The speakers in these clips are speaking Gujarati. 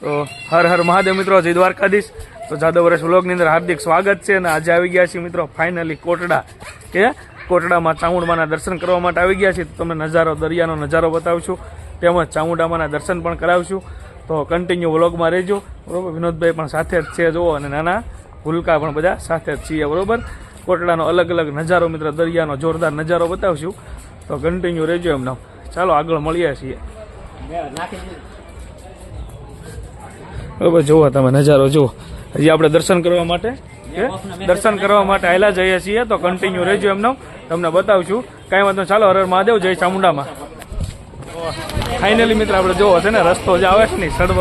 તો હર હર મહાદેવ મિત્રો, જય દ્વારકાધીશ. તો જાદવ વર્ષ વ્લોગની અંદર હાર્દિક સ્વાગત છે અને આજે આવી ગયા છીએ મિત્રો ફાઇનલી કોટડા. કે કોટડામાં ચામુંડમાના દર્શન કરવા માટે આવી ગયા છીએ. તો તમને નજારો, દરિયાનો નજારો બતાવશું, તેમજ ચામુંડામાના દર્શન પણ કરાવશું. તો કન્ટિન્યુ વ્લોગમાં રહેજો. બરાબર? વિનોદભાઈ પણ સાથે જ છે, જુઓ, અને નાના ભૂલકા પણ બધા સાથે જ છીએ, બરાબર? કોટડાનો અલગ અલગ નજારો મિત્ર, દરિયાનો જોરદાર નજારો બતાવશું. તો કન્ટિન્યુ રહેજો એમનો. ચાલો, આગળ મળીએ છીએ. બરોબર જુઓ તમે નજારો જુઓ. હજી આપણે દર્શન કરવા માટે દર્શન કરવા માટે આયલા જઈએ છીએ તો કન્ટિન્યુ રહેજો એમનો. તમને બતાવશું. કાંઈ વાંધો. ચાલો હર હર મહાદેવ જય ચામુંડામાં. ફાઇનલી મિત્ર આપણે જોવો છે ને રસ્તો જ આવે છે ને સડવ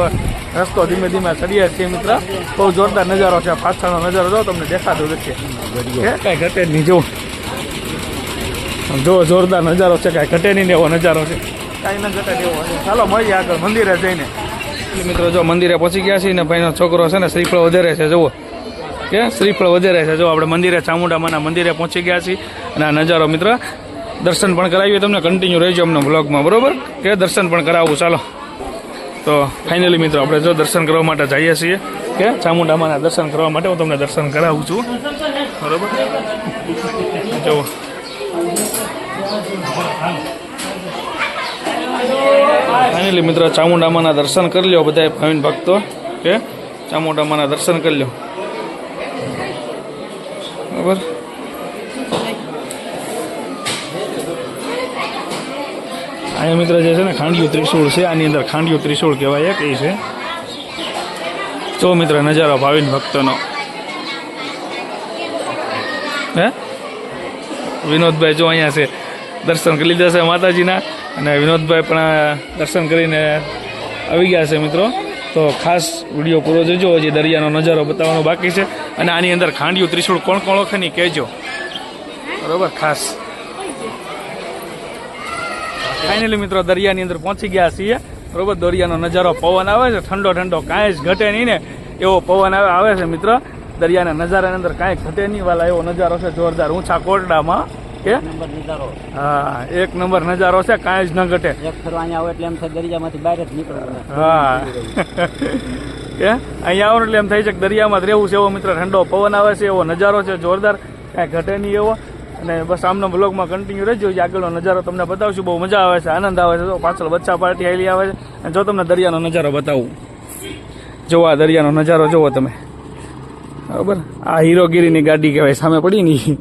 રસ્તો ધીમે ધીમે ચડીએ છીએ મિત્ર. બહુ જોરદાર નજારો છે પાછળનો નજારો જો તમને દેખાતો નથી કાંઈ ઘટે નહીં જો જો જોરદાર નજારો છે કાંઈ ઘટે નહીં ને એવો નજારો છે. કાંઈ ન ઘટે એવો ચાલો મળીએ આગળ મંદિરે જઈને. એટલે મિત્રો જો મંદિરે પહોંચી ગયા છીએ ને ભાઈનો છોકરો છે ને શ્રીફળ વધારે છે, જુઓ. કે શ્રીફળ વધારે છે, જો આપણે મંદિરે ચામુંડામાના મંદિરે પહોંચી ગયા છીએ અને આ નજારો મિત્ર, દર્શન પણ કરાવીએ તમને કન્ટિન્યુ રહેજો અમને બ્લોગમાં બરોબર? કે દર્શન પણ કરાવવું ચાલો. તો ફાઇનલી મિત્રો, આપણે જો દર્શન કરવા માટે જઈએ છીએ, કે ચામુંડામાના દર્શન કરવા માટે હું તમને દર્શન કરાવું છું. બરોબર? જુઓ. ફાઇનલી મિત્રો, ચામુંડામાના દર્શન કરી લ્યો બધા ભાવિન ભક્તો. કે ચામુંડામાના દર્શન કરી લ્યો. બરાબર? અહીંયા મિત્ર જે છે ને, ખાંડિયું ત્રિશૂળ છે, આની અંદર ખાંડિયું ત્રિશૂળ કહેવાય એક, એ છે. જો મિત્ર, નજારો ભાવિન ભક્તોનો. હે? વિનોદભાઈ, જો અહીંયા છે. દર્શન કરી લીધા છે માતાજીના. અને વિનોદભાઈ પણ દર્શન કરીને આવી ગયા છે મિત્રો. તો ખાસ વીડિયો પૂરો જોજો. હજી દરિયાનો નજારો બતાવવાનો બાકી છે. અને આની અંદર ખાંડિયું ત્રિશૂળ કોણ કોણ ઓળખે નહીં કહેજો. બરોબર? ખાસ. ફાઇનલી મિત્રો, દરિયાની અંદર પહોંચી ગયા છીએ. બરોબર? દરિયાનો નજારો પવન આવે છે. ઠંડો ઠંડો કાંઈ જ ઘટે નહીં ને એવો પવન આવે આવે છે મિત્ર. દરિયાના નજારાની અંદર કાંઈ ઘટે નહીં વાલા એવો નજારો છે જોરદાર. ઊંચા કોરડામાં કે? નંબર નજારો. હા એક નંબર નજારો છે કાંઈ જ ન ઘટે. એક ફરવા અહીંયા આવો એટલે એમ થાય દરિયામાંથી બહાર જ નીકળવું હા. કે? અહીંયા આવો એટલે એમ થાય છે કે દરિયામાં જ રહેવું છે એવો મિત્ર ઠંડો પવન આવે છે એવો નજારો છે જોરદાર. કાંઈ ઘટે નહીં એવો. અને બસ આમનો બ્લોગમાં કન્ટિન્યુ રહેજો આગળનો નજારો તમને બતાવશું બહુ મજા આવે છે આનંદ આવે છે. તો પાછળ બચ્ચા પાર્ટી આવેલી આવે છે. અને જો તમને દરિયાનો નજારો બતાવું. જોવો આ દરિયાનો નજારો જુઓ તમે. બરાબર? આ હીરોગીરીની ગાડી કહેવાય સામે પડી ની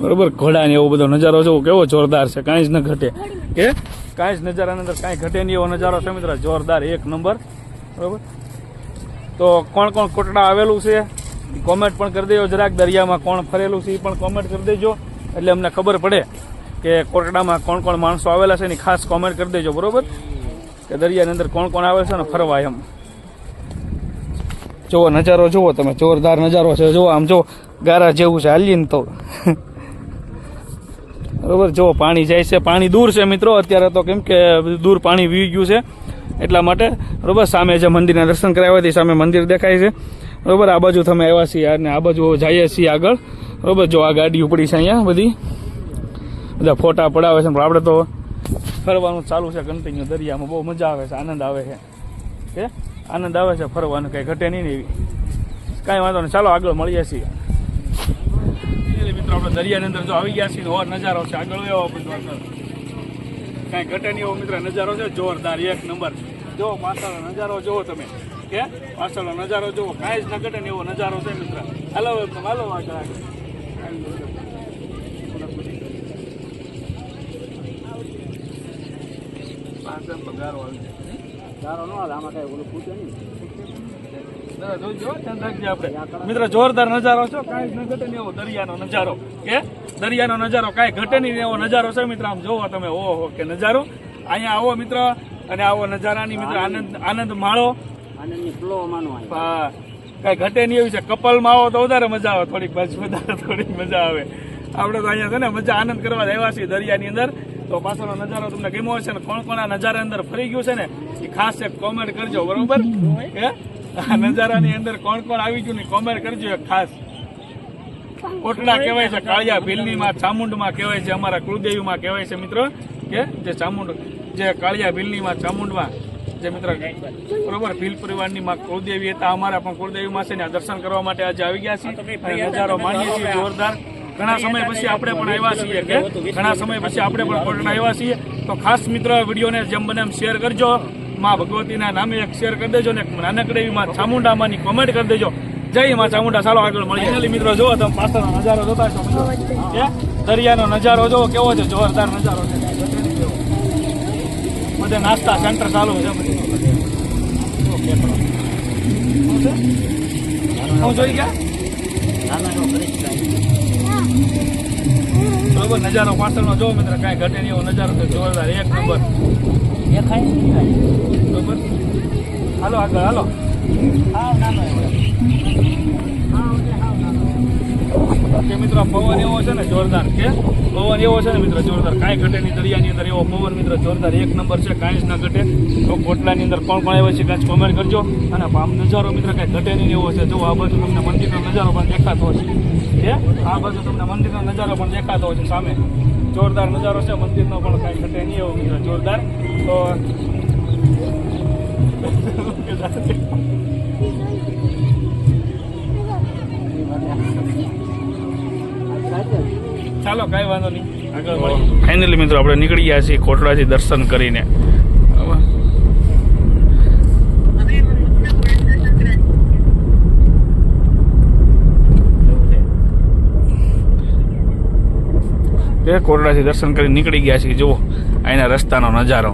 બરોબર? ઘોડાને એવો બધો નજારો છે કેવો જોરદાર છે કાંઈ જ ન ઘટે. કે કાંઈ જ નજારાની અંદર કાંઈ ઘટે નહીં એવો નજારો છે મિત્ર. જોરદાર એક નંબર. બરોબર? તો કોણ કોણ કોટડા આવેલું છે કોમેન્ટ પણ કરી દેજો જરાક. દરિયામાં કોણ ફરેલું છે એ પણ કોમેન્ટ કરી દેજો. એટલે અમને ખબર પડે કે કોટડામાં કોણ કોણ માણસો આવેલા છે એની ખાસ કોમેન્ટ કરી દેજો બરોબર? કે દરિયાની અંદર કોણ કોણ આવે છે ને ફરવા એમ. જુઓ નજારો જુઓ તમે. જોરદાર નજારો છે. જુઓ આમ જો ગારા જેવું છે. હાલીને તો. બરોબર? જો, પાણી જાય છે. પાણી દૂર છે મિત્રો. અત્યારે તો કેમ કે દૂર પાણી વી ગયું છે. એટલા માટે, બરોબર? સામે જે મંદિરના દર્શન કરાવ્યા હતી સામે મંદિર દેખાય છે. બરાબર? આ બાજુ તમે આવ્યા છીએ, અને આ બાજુ જઈએ છીએ આગળ. બરાબર? જો, આ ગાડી ઉપડી છે અહીંયા બધી. બધા ફોટા પડાવે છે. પણ આપણે તો ફરવાનું ચાલુ છે કન્ટિન્યુ દરિયામાં બહુ મજા આવે છે. આનંદ આવે છે. કે આનંદ આવે છે ફરવાનું. કંઈ ઘટે નહીં ને એવી. કાંઈ વાંધો નહીં. ચાલો, આગળ મળીએ છીએ. આપણે દરિયાની અંદર જો આવી ગયા છીએ ઓર નજારો છે. આગળ એવો કાંઈ ઘટે નહીં એવો મિત્ર, નજારો છે. જોરદાર, એક નંબર. જો પાછળનો નજારો જોવો તમે. કે પાછળનો નજારો જોવો કાંઈ જ ન ઘટે એવો નજારો છે મિત્ર. હાલો હાલો આગળ આગળ. પાછળ તો ગારો આવી ન હાલે, આમાં કઈ ઓલું પૂછે નહીં. મિત્ર જોરદાર નજારો છો. કાંઈ ન ઘટે એવો દરિયાનો નજારો. કે દરિયાનો નજારો કાંઈ ઘટે નહીં એવો નજારો છે મિત્ર? આમ જોવો તમે ઓહો કે નજારો. અહીંયા આવો મિત્ર અને આવો નજારાની મિત્ર આનંદ આનંદ હા. કાંઈ ઘટે નહીં એવી છે. કપલમાં આવો તો વધારે મજા આવે થોડીક બાજુ વધારે થોડીક મજા આવે. આપણે તો અહીંયા છે ને મજા આનંદ કરવા રહેવા આવ્યા છીએ દરિયાની અંદર. તો પાછળનો નજારો તમને ગમ્યો હશે ને કોણ કોણ આ નજારા અંદર ફરી ગયું છે ને એ ખાસ એક કોમેન્ટ કરજો બરોબર? હે? આ નજારાની અંદર કોણ કોણ આવી ગયું ને કોમેન્ટ કરજો એક ખાસ. કોટડા કહેવાય છે કાળિયા ભીલનીમાં ચામુંડમાં કહેવાય છે અમારા કુળદેવીમાં કહેવાય છે મિત્રો કે જે ચામુંડ જે કાળિયા ભીલનીમાં ચામુંડમાં જે મિત્ર બરોબર ભીલ પરિવારની માં કુળદેવી હતા અમારા પણ કુળદેવી માં છે ને દર્શન કરવા માટે આજે આવી ગયા છીએ. નજારો માણીએ છીએ જોરદાર. ઘણા સમય પછી આપણે પણ આવ્યા છીએ કે ઘણા સમય પછી આપણે પણ કોટડા આવ્યા છીએ. તો ખાસ મિત્ર વિડીયોને જેમ બને એમ શેર કરજો. માં ભગવતીના નામે એક શેર કરી દેજો ને નાનકડી એવી માં ચામુંડામાંની કોમેન્ટ કરી દેજો. જય માં ચામુંડા. ચાલો આગળ મળીએ. મિત્રો જોવો તમે પાછળનો નજારો જોતા છો દરિયાનો નજારો જોવો કેવો છે? જોરદાર નજારો છે. બધે નાસ્તા સેન્ટર ચાલુ છે? શું જોઈ ગયા. બરોબર, નજારો પાછળનો જો મિત્ર, કાંઈ ઘટે નહીં એવો નજારો જોરદાર, એક નંબર. દેખાય. બરોબર? હાલો આગળ હાલો. હા નાનો. કે મિત્રો પવન એવો છે ને જોરદાર કે? પવન એવો છે ને મિત્ર જોરદાર. કાંઈ ઘટે નહીં દરિયાની અંદર એવો પવન મિત્ર જોરદાર. એક નંબર છે કાંઈ જ ના ઘટે. તો કોટલાની અંદર કોણ કોણ આવ્યો છે કાંઈ કોમેન્ટ કરજો. અને આમ નજારો મિત્ર કાંઈ ઘટે નહીં એવો છે. જો આ બાજુ તમને મંદિરનો નજારો પણ દેખાતો હશે. કે? આ બાજુ તમને મંદિરનો નજારો પણ દેખાતો હોય છે સામે. જોરદાર નજારો છે મંદિરનો પણ કાંઈ ઘટે નહીં એવો મિત્ર જોરદાર. તો ચાલો કાંઈ વાંધો નહીં. આગળ ફાઇનલી મિત્રો આપણે નીકળી ગયા છીએ કોટડાથી દર્શન કરીને. કોટડાથી દર્શન કરી નીકળી ગયા છીએ. જુઓ અહીંના રસ્તાનો નજારો.